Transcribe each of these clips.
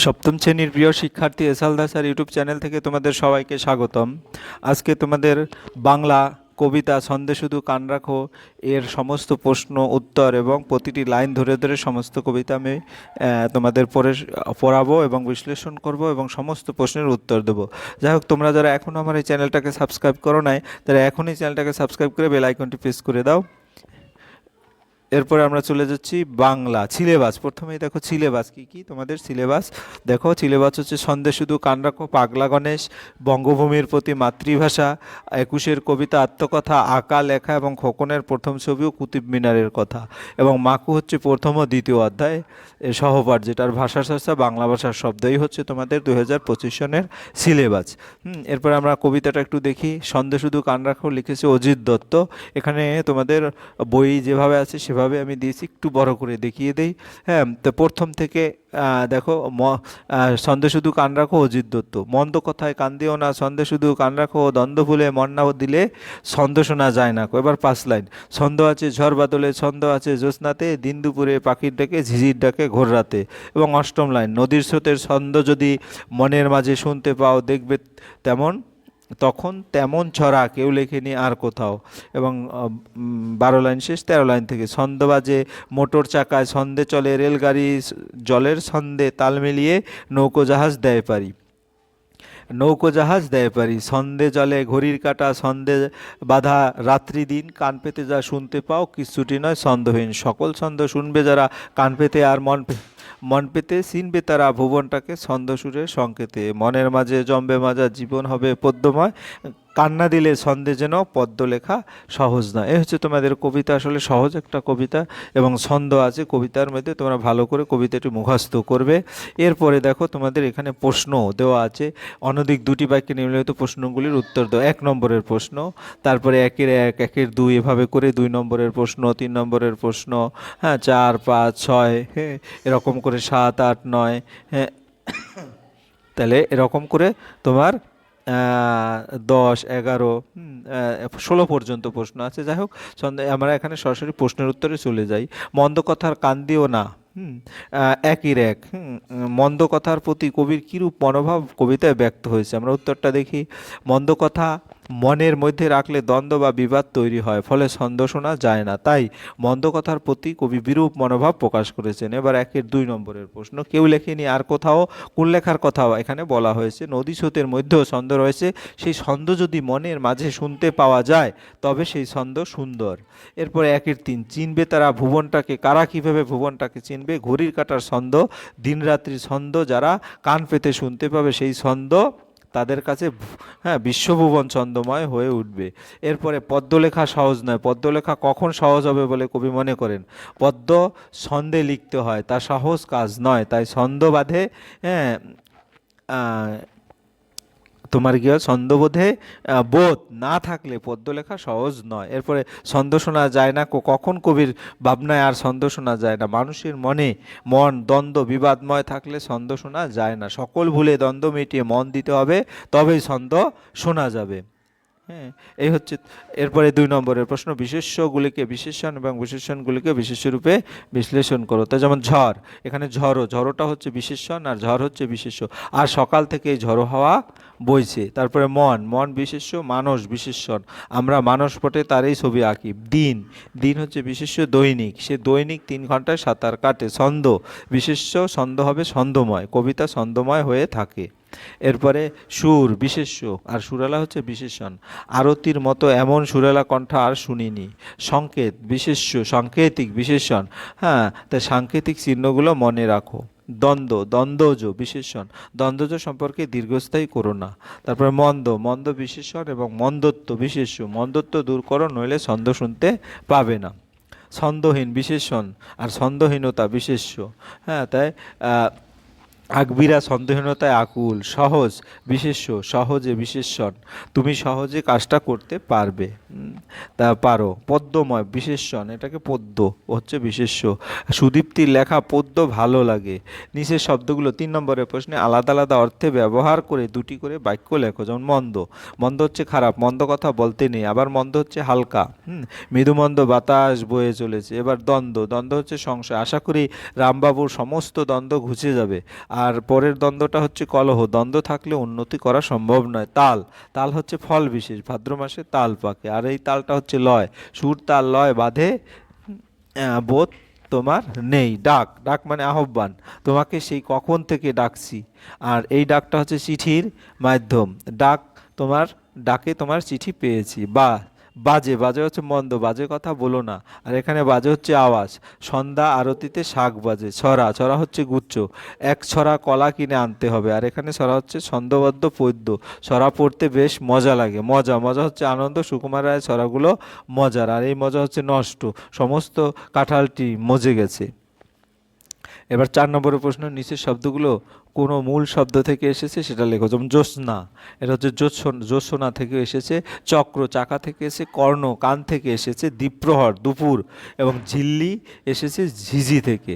সপ্তম শ্রেণির প্রিয় শিক্ষার্থী এসাল দাসার ইউটিউব চ্যানেল থেকে তোমাদের সবাইকে স্বাগতম। আজকে তোমাদের বাংলা কবিতা ছন্দে শুধু কান রাখো, এর সমস্ত প্রশ্ন, উত্তর এবং প্রতিটি লাইন ধরে ধরে সমস্ত কবিতা আমি তোমাদের পড়ে পড়াবো এবং বিশ্লেষণ করব এবং সমস্ত প্রশ্নের উত্তর দেবো। যাই হোক, তোমরা যারা এখনও আমার এই চ্যানেলটাকে সাবস্ক্রাইব করো নাই, তারা এখনই চ্যানেলটাকে সাবস্ক্রাইব করে বেল আইকনটি প্রেস করে দাও। এরপরে আমরা চলে যাচ্ছি বাংলা, সিলেবাস। প্রথমেই দেখো সিলেবাস কি কি? তোমাদের সিলেবাস। দেখো, সিলেবাস হচ্ছে সন্দেশ শুধু কান রাখো, পাগলা গণেশ, বঙ্গভূমির প্রতি মাতৃভাষা, একুশের কবিতা, আত্মকথা, আঁকা, লেখা এবং খোকনের প্রথম ছবি ও কুতুব মিনারের কথা। এবং মাকু হচ্ছে প্রথম ও দ্বিতীয় অধ্যায় সহপাঠ, যেটার ভাষা চর্চা বাংলা ভাষার শব্দই হচ্ছে তোমাদের দু হাজার পঁচিশ সনের সিলেবাস। হুম, এরপর আমরা কবিতাটা একটু দেখি। সন্দেশ শুধু কান রাখো লিখেছে অজিত দত্ত। এখানে তোমাদের বই যেভাবে আছে সেভাবে আমি দিয়েছি, একটু বড় করে দেখিয়ে দেই। হ্যাঁ তো প্রথম থেকে দেখো, ম সন্দেহ শুধু কান রাখো, অজিত দত্ত। মন্দ কথায় কান দিও না সন্দেহ শুধু কান রাখো, দ্বন্দ্ব ফুলে মন না দিলে ছন্দ শোনা যায় না। এবার পাঁচ লাইন, ছন্দ আছে ঝড় বাদলে, ছন্দ আছে জ্যোৎস্নাতে, দিন দুপুরে পাখির ডাকে, ঝিঝির ডাকে ঘোর রাতে। এবং অষ্টম লাইন, নদীর স্রোতের ছন্দ যদি মনের মাঝে শুনতে পাও, দেখবে তেমন তখন তেমন ছড়া কেউ লেখেনি আর কোথাও। এবং বারো লাইন শেষ, তেরো লাইন থেকে। ছন্দ বাজে, মোটর চাকায় ছন্দে চলে, রেলগাড়ি জলের ছন্দে তাল মিলিয়ে নৌকো জাহাজ দেয় পারি। নৌকো জাহাজ দেয় পারি। ছন্দে জলে ঘড়ির কাটা, ছন্দে বাধা, রাত্রি দিন কান পেতে যা শুনতে পাও, কিছুটি নয় ছন্দহীন। সকল ছন্দ শুনবে যারা কান পেতে আর মন পে- মন পেতে চিনবে তারা ভুবনটাকে ছন্দসুরের সংকেতে। মনের মাঝে জম্বে মাজা জীবন হবে পদ্যময় কান্না দিলে ছন্দে যেন পদ্য লেখা সহজ না এ হচ্ছে তোমাদের কবিতা, আসলে সহজ একটা কবিতা এবং ছন্দ আছে কবিতার মধ্যে, তোমরা ভালো করে কবিতাটি মুখস্থ করবে। এরপরে দেখো তোমাদের এখানে প্রশ্ন দেওয়া আছে। অনধিক দুটি বাক্যে নিম্নলিখিত প্রশ্নগুলির উত্তর দাও। এক নম্বরের প্রশ্ন, তারপরে একের এক, একের দুই এভাবে করে দুই নম্বরের প্রশ্ন, তিন নম্বরের প্রশ্ন হ্যাঁ চার, পাঁচ, ছয় হ্যাঁ এরকম করে সাত, আট, নয় হ্যাঁ তাহলে এরকম করে তোমার দশ এগারো ষোলো পর্যন্ত প্রশ্ন আছে। যাই হোক সন্দেহ আমরা এখানে সরাসরি প্রশ্নের উত্তরে চলে যাই। মন্দ কথার কান দিও না। একই এক হুম। মন্দ কথার প্রতি কবির কীরূপ মনোভাব কবিতায় ব্যক্ত হয়েছে? আমরা উত্তরটা দেখি। মন্দ কথা মনের মধ্যে রাখলে দ্বন্দ্ব বা বিবাদ তৈরি হয়, ফলে ছন্দ শোনা যায় না। তাই মন্দ কথার প্রতি কবি বিরূপ মনোভাব প্রকাশ করেছেন। এবার একের দুই নম্বরের প্রশ্ন, কেউ লেখেনি আর কোথাও, কোন লেখার কথাও এখানে বলা হয়েছে। নদী স্রোতের মধ্যেও ছন্দ রয়েছে। সেই ছন্দ যদি মনের মাঝে শুনতে পাওয়া যায়, তবে সেই ছন্দ সুন্দর। এরপরে একের তিন, চিনবে তারা ভুবনটাকে, কারা কীভাবে ভুবনটাকে চিনবে? ঘড়ির কাটার ছন্দ, দিনরাত্রির ছন্দ যারা কান পেতে শুনতে পাবে, সেই ছন্দ তাদের কাছে হ্যাঁ বিশ্বভুবন ছন্দময় হয়ে উঠবে। এরপরে পদ্মলেখা সহজ নয়। পদ্মলেখা কখন সহজ হবে বলে কবি মনে করেন? পদ্ম ছন্দে লিখতে হয়, তা সহজ কাজ নয়। তাই ছন্দ বাঁধে হ্যাঁ তোমার কি হয়? ছন্দবোধে বোধ না থাকলে পদ্য লেখা সহজ নয়। এরপরে, ছন্দ শোনা যায় না কখন কবির ভাবনায় আর ছন্দ শোনা যায় না। মানুষের মনে মন দ্বন্দ্ব বিবাদময় থাকলে ছন্দ শোনা যায় না। সকল ভুলে দ্বন্দ্ব মিটিয়ে মন দিতে হবে, তবেই ছন্দ শোনা যাবে। হ্যাঁ এই হচ্ছে, এরপরে দুই নম্বরের প্রশ্ন, বিশেষ্যগুলিকে বিশেষণ এবং বিশেষণগুলিকে বিশেষ্যরূপে বিশ্লেষণ করো। তো যেমন ঝড়, এখানে ঝড়ো ঝড়োটা হচ্ছে বিশেষণ আর ঝড় হচ্ছে বিশেষ্য। আর সকাল থেকে ঝড়ো হাওয়া বইছে, তারপরে মন মন বিশেষ্য, মানস বিশেষণ আমরা মানস পটে তারই ছবি আঁকি, দিন। দিন হচ্ছে বিশেষ্য দৈনিক, সে দৈনিক তিন ঘন্টায় সাঁতার কাটে, ছন্দ। বিশেষ্য ছন্দ হবে ছন্দময়, কবিতা ছন্দময় হয়ে থাকে। এরপরে সুর বিশেষ্য, আর সুরালা হচ্ছে বিশেষণ আরতির মতো এমন সুরালা কণ্ঠ আর শুনিনি। সংকেত বিশেষ্য, সাংকেতিক বিশেষণ হ্যাঁ তাই সাংকেতিক চিহ্নগুলো মনে রাখো। দ্বন্দ্ব, দ্বন্দ্বজ বিশেষণ। দ্বন্দ্বজ সম্পর্কে দীর্ঘস্থায়ী করো না তারপরে মন্দ মন্দ বিশেষণ এবং মন্দত্ব বিশেষ্য। মন্দত্ব দূর করো, নইলে ছন্দ শুনতে পাবে না। ছন্দহীন বিশেষণ আর ছন্দহীনতা বিশেষ্য। হ্যাঁ তাই আকবিরা ছন্দহীনতায় আকুল, সহজ বিশেষ্য, সহজে বিশেষণ। তুমি সহজে কাজটা করতে পারবে। তা পারো। পদ্যময় বিশেষণ, এটাকে পদ্য হচ্ছে বিশেষ্য। সুদীপ্তির লেখা পদ্য ভালো লাগে। নিচের শব্দগুলো তিন নম্বরের প্রশ্নে আলাদা আলাদা অর্থে ব্যবহার করে দুটি করে বাক্য লেখো, যেমন মন্দ। মন্দ হচ্ছে খারাপ, মন্দ কথা বলতে নেই, আবার মন্দ হচ্ছে হালকা। হুম, মৃদুমন্দ বাতাস বয়ে চলেছে। এবার দ্বন্দ্ব দ্বন্দ্ব হচ্ছে সংশয়। আশা করি রামবাবুর সমস্ত দ্বন্দ্ব ঘুচে যাবে। আর পরের দ্বন্দ্বটা হচ্ছে কলহ। দ্বন্দ্ব থাকলে উন্নতি করা সম্ভব নয়। তাল তাল হচ্ছে ফল বিশেষ, ভাদ্র মাসে তাল পাকে। আর এই তালটা হচ্ছে লয়। সুর তাল লয় বাঁধে বোধ তোমার নেই। ডাক ডাক মানে আহ্বান। তোমাকে সেই কখন থেকে ডাকছি। আর এই ডাকটা হচ্ছে চিঠির মাধ্যম। ডাক তোমার, ডাকে তোমার চিঠি পেয়েছি। বা বাজে বাজে হচ্ছে মন্দ, বাজে কথা বলো না। আর এখানে বাজে হচ্ছে আওয়াজ। সন্ধ্যা আরতিতে শাক বাজে, ছড়া ছড়া হচ্ছে গুচ্ছ। এক ছড়া কলা কিনে আনতে হবে। আর এখানে ছড়া হচ্ছে ছন্দবদ্ধ পদ্য। ছড়া পড়তে বেশ মজা লাগে। মজা মজা হচ্ছে আনন্দ, সুকুমার রায়ের ছড়াগুলো মজার। আর এই মজা হচ্ছে নষ্ট। সমস্ত কাঁঠালটি মজে গেছে। এবার চার নম্বরের প্রশ্ন, নিচের শব্দগুলো কোনো মূল শব্দ থেকে এসেছে সেটা লেখো। যেমন জ্যোৎস্না, এটা হচ্ছে জ্যোৎসনা জ্যোৎস্না থেকে এসেছে, চক্র, চাকা থেকে এসে কর্ণ, কান থেকে এসেছে, দ্বীপ্রহর, দুপুর এবং ঝিল্লি এসেছে, ঝিঝি থেকে।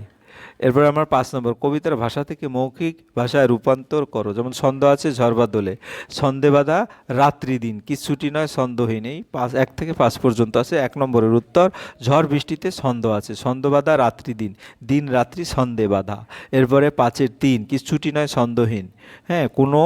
এরপর আমার পাঁচ নম্বর, কবিতার ভাষা থেকে মৌখিক ভাষায় রূপান্তর করো। যেমন ছন্দ আছে ঝরবাদলে ছন্দে বাঁধা রাত্রি দিন কিচ্ছুটি নয় ছন্দহীন। এই পাঁচ, এক থেকে পাঁচ পর্যন্ত আছে। এক নম্বরের উত্তর, ঝড় বৃষ্টিতে ছন্দ আছে। ছন্দ বাঁধা রাত্রি দিন দিন রাত্রি ছন্দে বাঁধা। এরপরে পাঁচের তিন ছুটি নয় ছন্দহীন। হ্যাঁ কোনো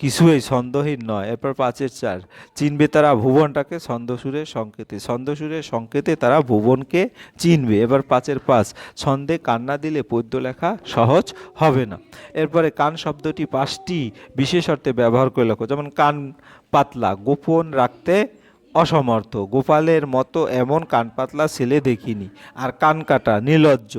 কিছুই ছন্দহীন নয়। এরপর পাঁচের চার, চিনবে তারা ভুবনটাকে ছন্দসুরের সংকেতে ছন্দসুরের সংকেতে তারা ভুবনকে চিনবে। এবার পাঁচের পাঁচ, ছন্দে কান্না দিলে পদ্য লেখা সহজ হবে না। এরপরে কান শব্দটি পাঁচটি বিশেষ অর্থে ব্যবহার করে লেখো, যেমন কান পাতলা, গোপন রাখতে অসমর্থ। গোপালের মতো এমন কান পাতলা ছেলে দেখিনি। আর কান কাটা নির্লজ্জ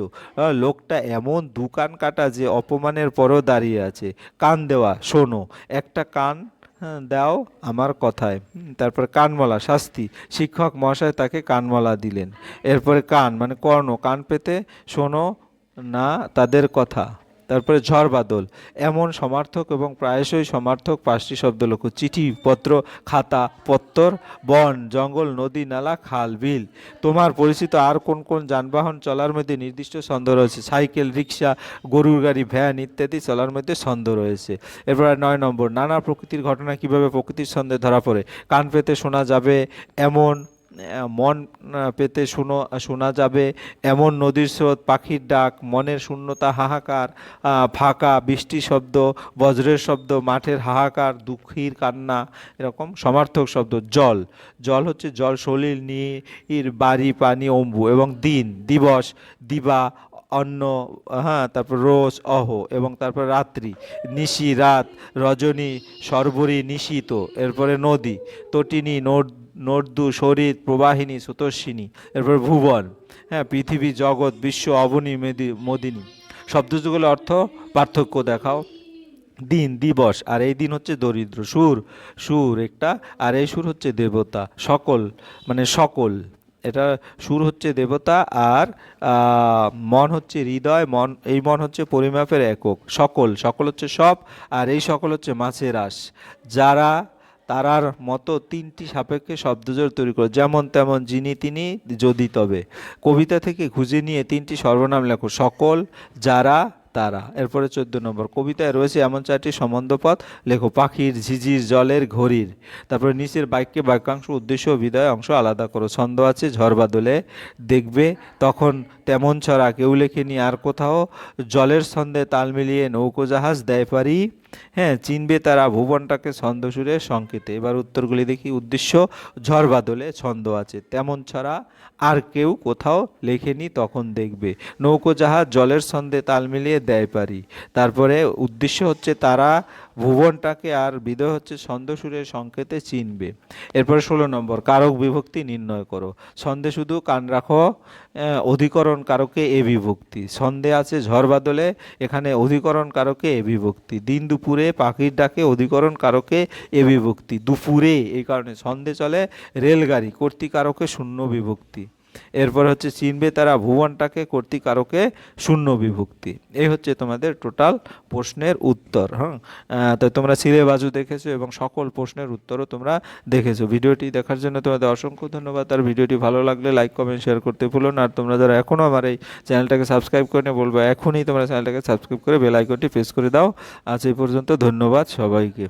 লোকটা এমন দু কান কাটা যে অপমানের পরও দাঁড়িয়ে আছে। কান দেওয়া শোনো একটা কান হ্যাঁ, দাও আমার কথায়। তারপরে কানমলা শাস্তি। শিক্ষক মহাশয় তাকে কানমলা দিলেন। এরপরে কান মানে কর্ণ কান পেতে শোনো না তাদের কথা। তারপরে ঝড় বাদল। এমন সমার্থক এবং প্রায়শই সমার্থক পাঁচটি শব্দ লেখো চিঠি, পত্র, খাতা, পত্তর, বন, জঙ্গল, নদী, নালা, খাল, বিল। তোমার পরিচিত আর কোন কোন যানবাহন চলার মধ্যে নির্দিষ্ট ছন্দ রয়েছে? সাইকেল, রিক্সা, গরুর গাড়ি, ভ্যান ইত্যাদি চলার মধ্যে ছন্দ রয়েছে। এরপর নয় নম্বর, নানা প্রকৃতির ঘটনা কীভাবে প্রকৃতির ছন্দে ধরা পড়ে? কান পেতে শোনা যাবে এমন মন পেতে শুনো, শোনা যাবে। এমন নদীর স্রোত, পাখির ডাক, মনের শূন্যতা, হাহাকার ফাঁকা বৃষ্টি শব্দ, বজ্রের শব্দ, মাঠের হাহাকার, দুঃখীর কান্না, এরকম সমার্থক শব্দ। জল জল হচ্ছে জল, সলিল, নীর, বাড়ি, পানি, অম্বু এবং দিন, দিবস, দিবা, অন্ন হ্যাঁ তারপর রোজ, অহ এবং তারপর রাত্রি। নিশি, রাত, রজনী, সর্বরী, নিশিত, এরপরে নদী, তটিনী নোট নর্দু, শরীর, প্রবাহিনী সুতর্ষিনী এরপর ভুবন হ্যাঁ পৃথিবী, জগৎ, বিশ্ব, অবনী, মেদি, মদিনী। শব্দযুগলের অর্থ পার্থক্য দেখাও। দিন, দিবস, আর এই দিন হচ্ছে দরিদ্র। সুর সুর একটা, আর এই সুর হচ্ছে দেবতা। সকল মানে সকল। এটা সুর হচ্ছে দেবতা, আর মন হচ্ছে হৃদয়, মন, এই মন হচ্ছে পরিমাপের একক। সকল সকল হচ্ছে সব, আর এই সকল হচ্ছে মাছের আস যারা তারার মতো তিনটি সাপেক্ষে শব্দজোড় তৈরি করো। যেমন তেমন যিনি তিনি যদি তবে। কবিতা থেকে খুঁজে নিয়ে তিনটি সর্বনাম লেখো। সকল, যারা, তারা। এরপরে চোদ্দ নম্বর। কবিতায় রয়েছে এমন চারটি সম্বন্ধপদ লেখো, পাখির ঝিঝির জলের ঘড়ির। তারপরে নিচের বাক্যে বাক্যাংশ, উদ্দেশ্য, বিদায় অংশ আলাদা করো। ছন্দ আছে, ঝড় বাদলে দেখবে। তখন তেমন ছড়া কেউ লেখেনি আর কোথাও। জলের ছন্দে তাল মিলিয়ে নৌকোজাহাজ দেয় পারি। হ্যাঁ চিনবে তারা ভুবনটাকে ছন্দ সুরে সংকেতে। এবার উত্তরগুলি দেখি। উদ্দেশ্য, ঝড় বাদলে ছন্দ আছে। তেমন ছাড়া আর কেউ কোথাও লেখেনি তখন দেখবে। নৌকো জাহাজ জলের ছন্দে তাল মিলিয়ে দেয় পারি। তারপরে উদ্দেশ্য হচ্ছে তারা ভুবনটাকে আর বিদয় হচ্ছে ছন্দ সুরের সংকেতে চিনবে। এরপরে ষোলো নম্বর, কারক বিভক্তি নির্ণয় করো। ছন্দে শুধু কান রাখো অধিকরণ কারকে এ বিভক্তি। ছন্দে আছে ঝড় বাদলে, এখানে অধিকরণ কারকে এ বিভক্তি। দিন দুপুরে পাখির ডাকে অধিকরণ কারকে এ বিভক্তি। দুপুরে, এই কারণে ছন্দে চলে রেলগাড়ি, কর্তৃকারকে শূন্য বিভক্তি। এরপর হচ্ছে চিনবে তারা ভুবনটাকে কর্তৃকারকে শূন্য বিভক্তি। এই হচ্ছে তোমাদের টোটাল প্রশ্নের উত্তর হ্যাঁ? তো তোমরা সিলেবাসও দেখেছ এবং সকল প্রশ্নের উত্তরও তোমরা দেখেছ। ভিডিওটি দেখার জন্য তোমাদের অসংখ্য ধন্যবাদ। আর ভিডিওটি ভালো লাগলে লাইক কমেন্ট শেয়ার করতে ভুলো না। আর তোমরা যারা এখনও আমার এই চ্যানেলটাকে সাবস্ক্রাইব করে নিয়ে বলব এখনই তোমরা চ্যানেলটাকে সাবস্ক্রাইব করে বেল আইকনটি প্রেস করে দাও। আজ এই পর্যন্ত ধন্যবাদ সবাইকে।